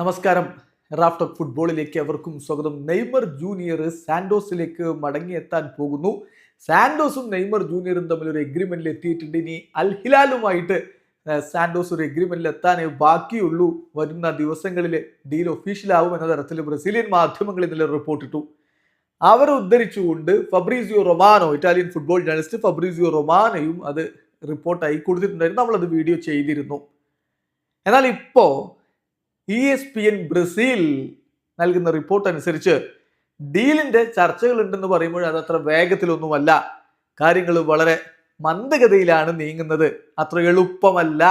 നമസ്കാരം. Raft of ഫുട്ബോളിലേക്ക് അവർക്കും സ്വാഗതം. നെയ്മർ ജൂനിയർ സാൻഡോസിലേക്ക് മടങ്ങിയെത്താൻ പോകുന്നു. സാൻഡോസും നെയ്മർ ജൂനിയറും തമ്മിൽ ഒരു എഗ്രിമെന്റിൽ എത്തിയിട്ടുണ്ട്. ഇനി അൽഹിലാലുമായിട്ട് സാൻഡോസ് ഒരു എഗ്രിമെന്റിൽ എത്താനേ ബാക്കിയുള്ളൂ. വരുന്ന ദിവസങ്ങളിൽ ഡീൽ ഒഫീഷ്യലാവും എന്ന തരത്തിൽ ബ്രസീലിയൻ മാധ്യമങ്ങൾ ഇന്നലെ റിപ്പോർട്ട് ഇട്ടു. അവരെ ഉദ്ധരിച്ചുകൊണ്ട് Fabrizio Romano Italian football journalist Fabrizio റൊമാനയും അത് റിപ്പോർട്ടായി കൊടുത്തിട്ടുണ്ടായിരുന്നു. നമ്മളത് വീഡിയോ ചെയ്തിരുന്നു. എന്നാൽ ഇപ്പോൾ E S P N Brazil നൽകുന്ന റിപ്പോർട്ട് അനുസരിച്ച് ഡീലിന്റെ ചർച്ചകൾ ഉണ്ടെന്ന് പറയുമ്പോൾ അത് അത്ര വേഗത്തിലൊന്നുമല്ല. കാര്യങ്ങൾ വളരെ മന്ദഗതിയിലാണ് നീങ്ങുന്നത്. അത്ര എളുപ്പമല്ല.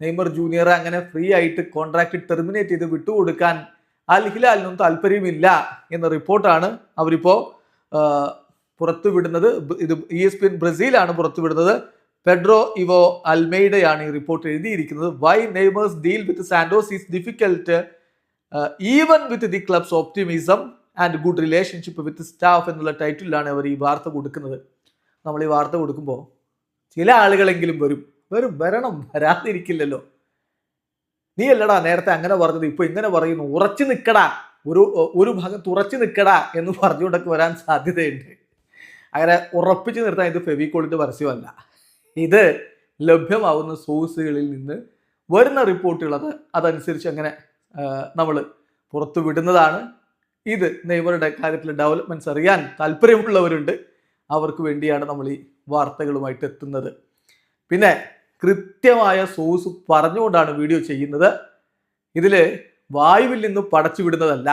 നെയ്മർ ജൂനിയർ അങ്ങനെ ഫ്രീ ആയിട്ട് കോൺട്രാക്ട് ടെർമിനേറ്റ് ചെയ്ത് വിട്ടുകൊടുക്കാൻ അൽ താല്പര്യമില്ല എന്ന റിപ്പോർട്ടാണ് അവരിപ്പോൾ പുറത്തുവിടുന്നത്. ഇത് ഇ എസ് പി എൻ ബ്രസീലാണ് പുറത്തുവിടുന്നത്. പെഡ്രോ ഇവോ അൽമെയ്ഡയാണ് ഈ റിപ്പോർട്ട് എഴുതിയിരിക്കുന്നത്. Why Neymar's deal with Santos is difficult even with the club's optimism and good relationship with staff എന്നുള്ള ടൈറ്റിലാണ് അവർ ഈ വാർത്ത കൊടുക്കുന്നത്. നമ്മൾ ഈ വാർത്ത കൊടുക്കുമ്പോൾ ചില ആളുകളെങ്കിലും വരും. വരും വരണം വരാതിരിക്കില്ലല്ലോ. നീ അല്ലടാ നേരത്തെ അങ്ങനെ പറഞ്ഞത് ഇപ്പൊ ഇങ്ങനെ പറയുന്നു. ഉറച്ചു നിൽക്കടാ ഒരു ഒരു ഭാഗത്ത് ഉറച്ചു നിൽക്കടാ എന്ന് പറഞ്ഞുകൊണ്ടൊക്കെ വരാൻ സാധ്യതയുണ്ട്. അങ്ങനെ ഉറപ്പിച്ചു നിർത്താൻ ഇത് ഫെവിക്കോളിന്റെ പരസ്യമല്ല. ഇത് ലഭ്യമാവുന്ന സോഴ്സുകളിൽ നിന്ന് വരുന്ന റിപ്പോർട്ടുകൾ അത് അതനുസരിച്ച് അങ്ങനെ നമ്മൾ പുറത്തു വിടുന്നതാണ്. ഇത് നെയ്മറുടെ കാര്യത്തിൽ ഡെവലപ്മെന്റ്സ് അറിയാൻ താല്പര്യമുള്ളവരുണ്ട്. അവർക്ക് വേണ്ടിയാണ് നമ്മൾ ഈ വാർത്തകളുമായിട്ട് എത്തുന്നത്. പിന്നെ കൃത്യമായ സോഴ്സ് പറഞ്ഞുകൊണ്ടാണ് വീഡിയോ ചെയ്യുന്നത്. ഇതിൽ വായുവിൽ നിന്ന് പടച്ചു വിടുന്നതല്ല.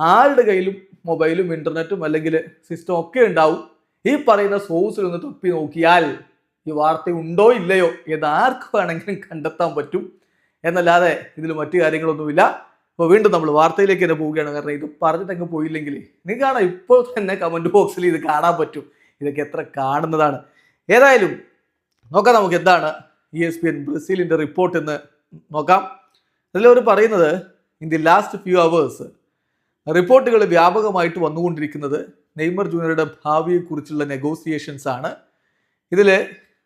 ആരുടെ കയ്യിലും മൊബൈലും ഇന്റർനെറ്റും അല്ലെങ്കിൽ സിസ്റ്റം ഒക്കെ ഉണ്ടാവും. ഈ പറയുന്ന സോഴ്സിൽ ഒന്ന് തൊപ്പി നോക്കിയാൽ ഈ വാർത്ത ഉണ്ടോ ഇല്ലയോ എന്ന് ആർക്ക് വേണമെങ്കിലും കണ്ടെത്താൻ പറ്റും. എന്നല്ലാതെ ഇതിൽ മറ്റു കാര്യങ്ങളൊന്നുമില്ല. അപ്പോൾ വീണ്ടും നമ്മൾ വാർത്തയിലേക്ക് തന്നെ പോവുകയാണ്. കാരണം ഇത് പറഞ്ഞിട്ടങ്ങ് പോയില്ലെങ്കിൽ നിങ്ങൾക്ക് കാണാം ഇപ്പോൾ തന്നെ കമന്റ് ബോക്സിൽ ഇത് കാണാൻ പറ്റും. ഇതൊക്കെ എത്ര കാണുന്നതാണ്. ഏതായാലും നോക്കാം നമുക്ക് എന്താണ് ഇ എസ് പി എൻ ബ്രസീലിന്റെ റിപ്പോർട്ട് എന്ന് നോക്കാം. അതിലവർ പറയുന്നത് in the last few hours റിപ്പോർട്ടുകൾ വ്യാപകമായിട്ട് വന്നുകൊണ്ടിരിക്കുന്നത് നെയ്മർ ജൂനിയറുടെ ഭാവിയെക്കുറിച്ചുള്ള നെഗോസിയേഷൻസ് ആണ്. ഇതിൽ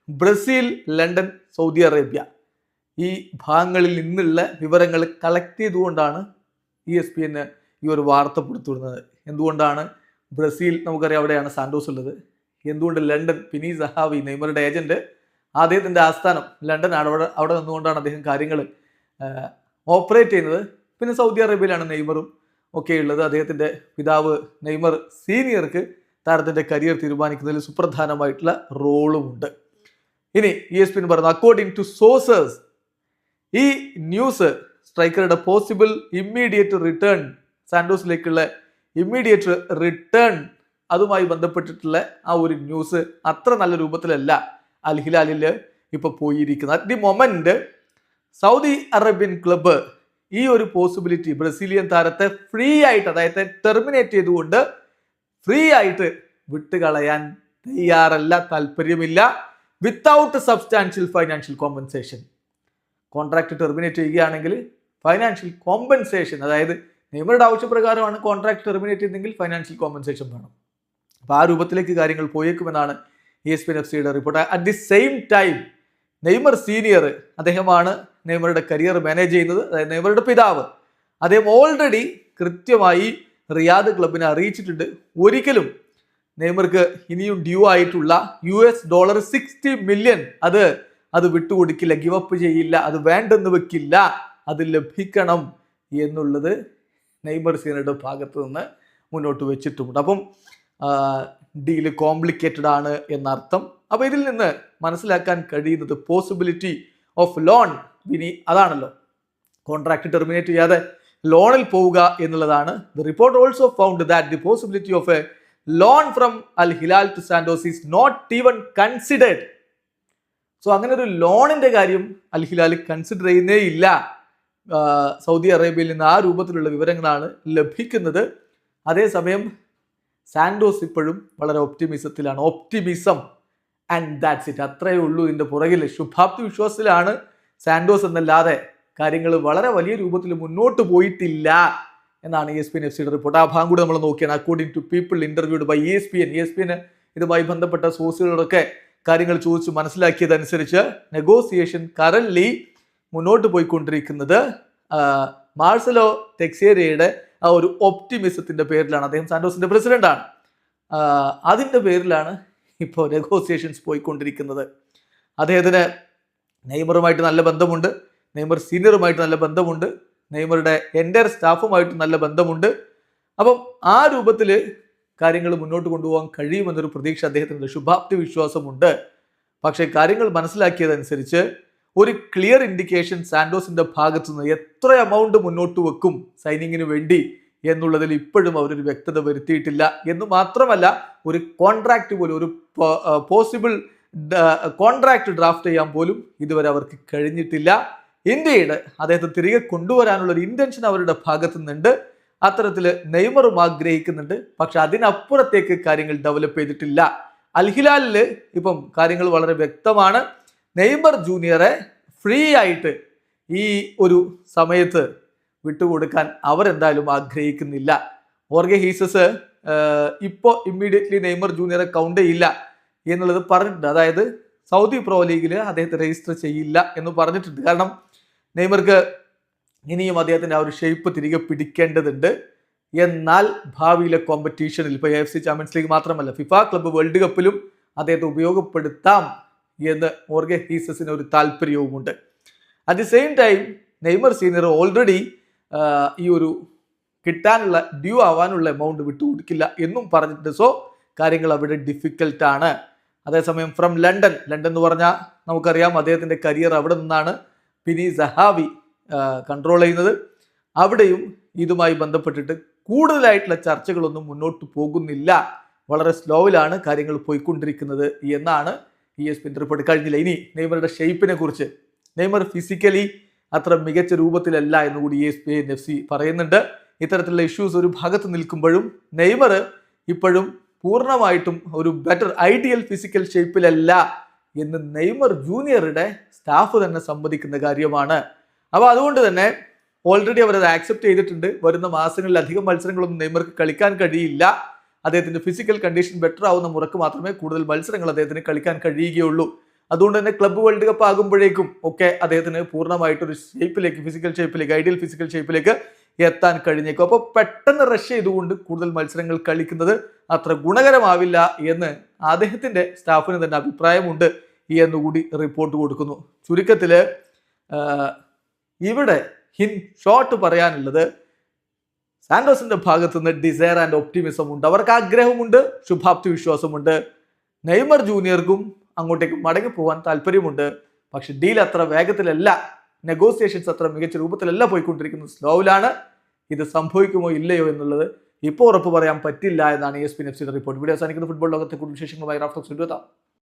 ബ്രസീൽ ലണ്ടൻ സൗദി അറേബ്യ. ഈ ഭാഗങ്ങളിൽ നിന്നുള്ള വിവരങ്ങൾ കളക്ട് ചെയ്തുകൊണ്ടാണ് ഇ എസ് പി എന്നെ ഈ ഒരു വാർത്ത പുറത്തുവിടുന്നത്. എന്തുകൊണ്ടാണ് ബ്രസീൽ നമുക്കറിയാം അവിടെയാണ് സാന്റോസ് ഉള്ളത്. എന്തുകൊണ്ട് ലണ്ടൻ പിനി സഹാവി നെയ്മറുടെ ഏജന്റ് അദ്ദേഹത്തിന്റെ ആസ്ഥാനം ലണ്ടനാണ് അവിടെ അവിടെ നിന്നുകൊണ്ടാണ് അദ്ദേഹം കാര്യങ്ങൾ ഓപ്പറേറ്റ് ചെയ്യുന്നത്. പിന്നെ സൗദി അറേബ്യയിലാണ് നെയ്മറും ഒക്കെ ഉള്ളത് അദ്ദേഹത്തിന്റെ പിതാവ് നെയ്മർ സീനിയർക്ക് താരത്തിന്റെ കരിയർ തീരുമാനിക്കുന്നതിൽ സുപ്രധാനമായിട്ടുള്ള റോളുമുണ്ട് ഇനി ഇ എസ് പിൻ പറഞ്ഞു അക്കോർഡിംഗ് ടു സോഴ്സസ് ഈ ന്യൂസ് സ്ട്രൈക്കറുടെ പോസിബിൾ ഇമ്മീഡിയറ്റ് റിട്ടേൺ സാൻഡോസിലേക്കുള്ള ഇമ്മീഡിയറ്റ് റിട്ടേൺ അതുമായി ബന്ധപ്പെട്ടിട്ടുള്ള ആ ഒരു ന്യൂസ് അത്ര നല്ല രൂപത്തിലല്ല അൽ ഹിലാലിൽ ഇപ്പോൾ പോയിരിക്കുന്നത്. At the moment Saudi Arabian club ഈ ഒരു പോസിബിലിറ്റി ബ്രസീലിയൻ താരത്തെ ഫ്രീ ആയിട്ട് അതായത് ടെർമിനേറ്റ് ചെയ്തുകൊണ്ട് ഫ്രീ ആയിട്ട് വിട്ടുകളയാൻ തയ്യാറല്ല താല്പര്യമില്ല. Without substantial financial compensation contract terminate ചെയ്യുകയാണെങ്കിൽ ഫൈനാൻഷ്യൽ കോമ്പൻസേഷൻ അതായത് നിയമയുടെ ആവശ്യപ്രകാരമാണ് കോൺട്രാക്ട് ടെർമിനേറ്റ് ചെയ്തെങ്കിൽ ഫൈനാൻഷ്യൽ കോമ്പൻസേഷൻ വേണം. അപ്പോൾ ആ രൂപത്തിലേക്ക് കാര്യങ്ങൾ പോയേക്കുമെന്നാണ് ഇ എസ് പി എഫ് സിയുടെ report at the same time Neymar senior അദ്ദേഹമാണ് നെയ്മറുടെ കരിയർ മാനേജ് ചെയ്യുന്നത്. അതായത് നെയ്മറുടെ പിതാവ്. അദ്ദേഹം ഓൾറെഡി കൃത്യമായി റിയാദ് ക്ലബിനെ അറിയിച്ചിട്ടുണ്ട്. ഒരിക്കലും നെയ്മർക്ക് ഇനിയും ഡ്യൂ ആയിട്ടുള്ള U S dollar sixty million അത് അത് വിട്ടുകൊടുക്കില്ല ഗിവ് അപ്പ് ചെയ്യില്ല അത് വേണ്ടെന്ന് വെക്കില്ല അത് ലഭിക്കണം എന്നുള്ളത് നെയ്മർ സീനയുടെ ഭാഗത്ത് നിന്ന് മുന്നോട്ട് വെച്ചിട്ടുമുണ്ട് അപ്പം ഡീൽ കോംപ്ലിക്കേറ്റഡ് ആണ് എന്നർത്ഥം. അപ്പോൾ ഇതിൽ നിന്ന് മനസ്സിലാക്കാൻ കഴിയുന്നത് പോസിബിലിറ്റി ഓഫ് ലോൺ ഇനി അതാണല്ലോ. കോൺട്രാക്ട് ടെർമിനേറ്റ് ചെയ്യാതെ ലോണിൽ പോവുക എന്നുള്ളതാണ്. The report also found that the possibility of a loan from Al Hilal to Santos is not even considered so അങ്ങനെ ഒരു ലോണിന്റെ കാര്യം അൽ ഹിലാൽ കൺസിഡർ ചെയ്യുന്നേ ഇല്ല. സൗദി അറേബ്യയിൽ നിന്ന് ആ രൂപത്തിലുള്ള വിവരങ്ങളാണ് ലഭിക്കുന്നത്. അതേസമയം സാന്റോസ് ഇപ്പോഴും വളരെ ഒപ്റ്റിമിസത്തിലാണ് ഒപ്റ്റിമിസം ആൻഡ് ദാറ്റ്സ് ഇറ്റ് അത്രയേ ഉള്ളൂ ഇതിന്റെ പുറകിൽ. ശുഭാപ്തി വിശ്വാസത്തിലാണ് സാന്റോസ് എന്നല്ലാതെ കാര്യങ്ങൾ വളരെ വലിയ രൂപത്തിൽ മുന്നോട്ട് പോയിട്ടില്ല. എന്നാണ് എസ് പി എൻ എഫ് സിയുടെ റിപ്പോർട്ട് ആ ഭാഗം കൂടി നമ്മൾ നോക്കിയാണ്. According to people interviewed by S P N S P N ഇതുമായി ബന്ധപ്പെട്ട സോഴ്സുകളൊക്കെ കാര്യങ്ങൾ ചോദിച്ച് മനസ്സിലാക്കിയതനുസരിച്ച് നെഗോസിയേഷൻ കറൻലി മുന്നോട്ട് പോയിക്കൊണ്ടിരിക്കുന്നത് മാർസലോ ടെക്സേരിയയുടെ ആ ഒരു ഒപ്റ്റിമിസത്തിന്റെ പേരിലാണ്. അദ്ദേഹം സാന്റോസിന്റെ പ്രസിഡന്റാണ് അതിന്റെ പേരിലാണ് ഇപ്പോൾ നെഗോസിയേഷൻസ് പോയിക്കൊണ്ടിരിക്കുന്നത്. അദ്ദേഹത്തിന് നെയ്മറുമായിട്ട് നല്ല ബന്ധമുണ്ട്. നെയ്മർ സീനിയറുമായിട്ട് നല്ല ബന്ധമുണ്ട്. നെയ്മറുടെ എന്റെ സ്റ്റാഫുമായിട്ട് നല്ല ബന്ധമുണ്ട്. അപ്പം ആ രൂപത്തിൽ കാര്യങ്ങൾ മുന്നോട്ട് കൊണ്ടുപോകാൻ കഴിയുമെന്നൊരു പ്രതീക്ഷ അദ്ദേഹത്തിന്റെ ശുഭാപ്തി വിശ്വാസമുണ്ട്. പക്ഷേ കാര്യങ്ങൾ മനസ്സിലാക്കിയതനുസരിച്ച് ഒരു ക്ലിയർ ഇൻഡിക്കേഷൻ സാൻഡോസിന്റെ ഭാഗത്തു നിന്ന് എത്ര എമൗണ്ട് മുന്നോട്ട് വെക്കും സൈനിങ്ങിന് വേണ്ടി എന്നുള്ളതിൽ ഇപ്പോഴും അവരൊരു വ്യക്തത വരുത്തിയിട്ടില്ല. എന്ന് മാത്രമല്ല ഒരു കോൺട്രാക്റ്റ് പോലും ഒരു പോസിബിൾ കോൺട്രാക്ട് ഡ്രാഫ്റ്റ് ചെയ്യാൻ പോലും ഇതുവരെ അവർക്ക് കഴിഞ്ഞിട്ടില്ല. ഇന്ത്യയുടെ അദ്ദേഹത്തെ തിരികെ കൊണ്ടുവരാനുള്ള ഒരു ഇന്റൻഷൻ അവരുടെ ഭാഗത്തു നിന്നുണ്ട് അത്തരത്തിൽ നെയ്മറും ആഗ്രഹിക്കുന്നുണ്ട്. പക്ഷെ അതിനപ്പുറത്തേക്ക് കാര്യങ്ങൾ ഡെവലപ്പ് ചെയ്തിട്ടില്ല. അൽഹിലാലിൽ ഇപ്പം കാര്യങ്ങൾ വളരെ വ്യക്തമാണ്. നെയ്മർ ജൂനിയറെ ഫ്രീ ആയിട്ട് ഈ ഒരു സമയത്ത് വിട്ടുകൊടുക്കാൻ അവരെന്തായാലും ആഗ്രഹിക്കുന്നില്ല. ഓർഗെ ഹീസസ് ഇപ്പോൾ ഇമ്മീഡിയറ്റ്ലി നെയ്മർ ജൂനിയറെ കൗണ്ട് ചെയ്യില്ല എന്നുള്ളത് പറഞ്ഞിട്ടുണ്ട്. അതായത് സൗദി പ്രോ ലീഗിൽ അദ്ദേഹത്തെ രജിസ്റ്റർ ചെയ്യില്ല എന്ന് പറഞ്ഞിട്ടുണ്ട്. കാരണം നെയ്മർക്ക് ഇനിയും അദ്ദേഹത്തിന്റെ ആ ഒരു ഷേപ്പ് തിരികെ പിടിക്കേണ്ടതുണ്ട്. എന്നാൽ ഭാവിയിലെ കോമ്പറ്റീഷനിൽ ഇപ്പോൾ A F C champions league മാത്രമല്ല ഫിഫ ക്ലബ്ബ് വേൾഡ് കപ്പിലും അദ്ദേഹത്തെ ഉപയോഗപ്പെടുത്താം എന്ന് മോർഗെ ഹീസസിന് ഒരു താല്പര്യവുമുണ്ട്. At the same time Neymar senior already ഈ ഒരു കിട്ടാനുള്ള ഡ്യൂ ആവാനുള്ള എമൗണ്ട് വിട്ടുകൊടുക്കില്ല എന്നും പറഞ്ഞിട്ടുണ്ട്. സോ കാര്യങ്ങൾ അവിടെ ഡിഫിക്കൽട്ടാണ് അതേസമയം ഫ്രം ലണ്ടൻ ലണ്ടൻ എന്ന് പറഞ്ഞാൽ നമുക്കറിയാം അദ്ദേഹത്തിന്റെ കരിയർ അവിടെ നിന്നാണ്. പിനി സഹാവി കൺട്രോൾ ചെയ്യുന്നത്. അവിടെയും ഇതുമായി ബന്ധപ്പെട്ടിട്ട് കൂടുതലായിട്ടുള്ള ചർച്ചകളൊന്നും മുന്നോട്ട് പോകുന്നില്ല. വളരെ സ്ലോവിലാണ് കാര്യങ്ങൾ പോയിക്കൊണ്ടിരിക്കുന്നത് എന്നാണ് ഇ എസ് പിൻ റിപ്പോർട്ട്. കഴിഞ്ഞില്ല. ഇനി നെയ്മറുടെ ഷേപ്പിനെ കുറിച്ച്. നെയ്മർ ഫിസിക്കലി അത്ര മികച്ച രൂപത്തിലല്ല എന്ന് കൂടി E S P N F C പറയുന്നുണ്ട്. ഇത്തരത്തിലുള്ള ഇഷ്യൂസ് ഒരു ഭാഗത്ത് നിൽക്കുമ്പോഴും നെയ്മർ ഇപ്പോഴും പൂർണമായിട്ടും ഒരു ബെറ്റർ ഐഡിയൽ ഫിസിക്കൽ ഷേപ്പിലല്ല എന്ന് നെയ്മർ ജൂനിയറുടെ സ്റ്റാഫ് തന്നെ സമ്മതിക്കുന്ന കാര്യമാണ്. അപ്പോൾ അതുകൊണ്ട് തന്നെ ഓൾറെഡി അവരത് ആക്സെപ്റ്റ് ചെയ്തിട്ടുണ്ട്. വരുന്ന മാസങ്ങളിൽ അധികം മത്സരങ്ങളൊന്നും നെയ്മർക്ക് കളിക്കാൻ കഴിയില്ല. അദ്ദേഹത്തിന്റെ ഫിസിക്കൽ കണ്ടീഷൻ ബെറ്റർ ആവുന്ന മുറക്ക് മാത്രമേ കൂടുതൽ മത്സരങ്ങൾ അദ്ദേഹത്തിന് കളിക്കാൻ കഴിയുകയുള്ളൂ. അതുകൊണ്ട് തന്നെ ക്ലബ്ബ് വേൾഡ് കപ്പ് ആകുമ്പോഴേക്കും ഒക്കെ അദ്ദേഹത്തിന് പൂർണമായിട്ടൊരു ഷേപ്പിലേക്ക് ഫിസിക്കൽ ഷേപ്പിലേക്ക് ഐഡിയൽ ഫിസിക്കൽ ഷേപ്പിലേക്ക് എത്താൻ കഴിഞ്ഞേക്കും. അപ്പോൾ പെട്ടെന്ന് റഷ് ചെയ്തുകൊണ്ട് കൂടുതൽ മത്സരങ്ങൾ കളിക്കുന്നത് അത്ര ഗുണകരമാവില്ല എന്ന് അദ്ദേഹത്തിന്റെ സ്റ്റാഫിന് തന്നെ അഭിപ്രായമുണ്ട്. എന്നുകൂടി റിപ്പോർട്ട് കൊടുക്കുന്നു. ചുരുക്കത്തിൽ ഇവിടെ ഹിൻ ഷോർട്ട് പറയാനുള്ളത് സാന്റോസിന്റെ ഭാഗത്തു നിന്ന് ഡിസയർ ആൻഡ് ഒപ്റ്റിമിസം ഉണ്ട്. അവർക്ക് ആഗ്രഹമുണ്ട് ശുഭാപ്തി വിശ്വാസമുണ്ട്. നെയ്മർ ജൂനിയർക്കും അങ്ങോട്ടേക്ക് മടങ്ങി പോകാൻ താല്പര്യമുണ്ട്. പക്ഷെ ഡീൽ അത്ര വേഗത്തിലല്ല. നെഗോസിയേഷൻസ് അത്ര മികച്ച രൂപത്തിലല്ല പോയിക്കൊണ്ടിരിക്കുന്നത്. സ്ലോവിലാണ് ഇത് സംഭവിക്കുമോ ഇല്ലയോ എന്നുള്ളത് ഇപ്പോൾ ഉറപ്പ് പറയാൻ പറ്റില്ല എന്നാണ് എസ് പി എഫ് സിയുടെ റിപ്പോർട്ട് വീഡിയോ അവസാനിക്കുന്ന. ഫുട്ബോൾ ലോകത്തെ കൂടുതൽ വിശേഷങ്ങളുമായി റാഫ്റ്റോക്സ് എത്താം.